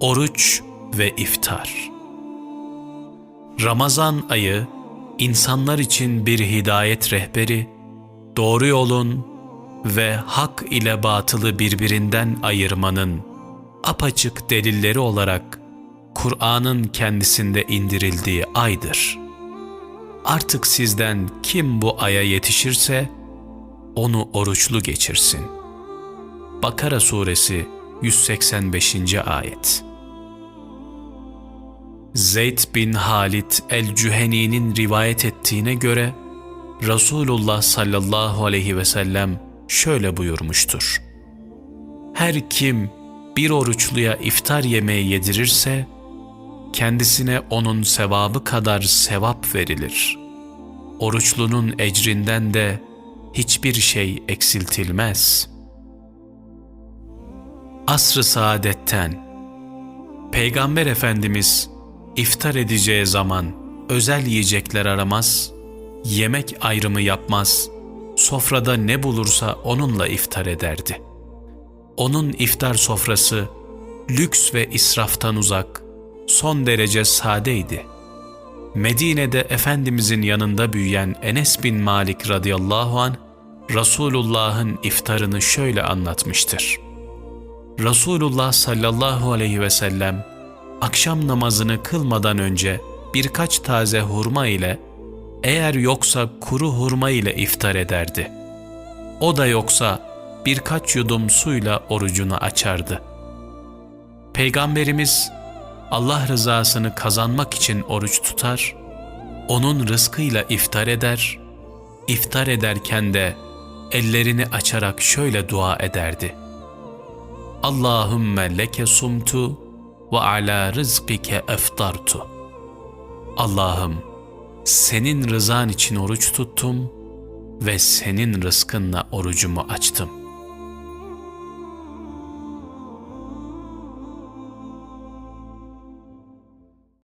Oruç ve iftar. Ramazan ayı insanlar için bir hidayet rehberi, doğru yolun ve hak ile batılı birbirinden ayırmanın apaçık delilleri olarak Kur'an'ın kendisinde indirildiği aydır. Artık sizden kim bu aya yetişirse onu oruçlu geçirsin. Bakara suresi 185. ayet. Zeyd bin Halid el-Cüheni'nin rivayet ettiğine göre Resulullah sallallahu aleyhi ve sellem şöyle buyurmuştur. Her kim bir oruçluya iftar yemeği yedirirse kendisine onun sevabı kadar sevap verilir. Oruçlunun ecrinden de hiçbir şey eksiltilmez. Asr-ı Saadet'ten Peygamber Efendimiz iftar edeceği zaman özel yiyecekler aramaz, yemek ayrımı yapmaz, sofrada ne bulursa onunla iftar ederdi. Onun iftar sofrası lüks ve israftan uzak, son derece sadeydi. Medine'de Efendimizin yanında büyüyen Enes bin Malik radıyallahu an Resulullah'ın iftarını şöyle anlatmıştır. Resulullah sallallahu aleyhi ve sellem akşam namazını kılmadan önce birkaç taze hurma ile eğer yoksa kuru hurma ile iftar ederdi. O da yoksa birkaç yudum suyla orucunu açardı. Peygamberimiz Allah rızasını kazanmak için oruç tutar, onun rızkıyla iftar eder, iftar ederken de ellerini açarak şöyle dua ederdi. Allahümme leke sumtu ve ala rızkike eftartu. Allah'ım senin rızan için oruç tuttum ve senin rızkınla orucumu açtım.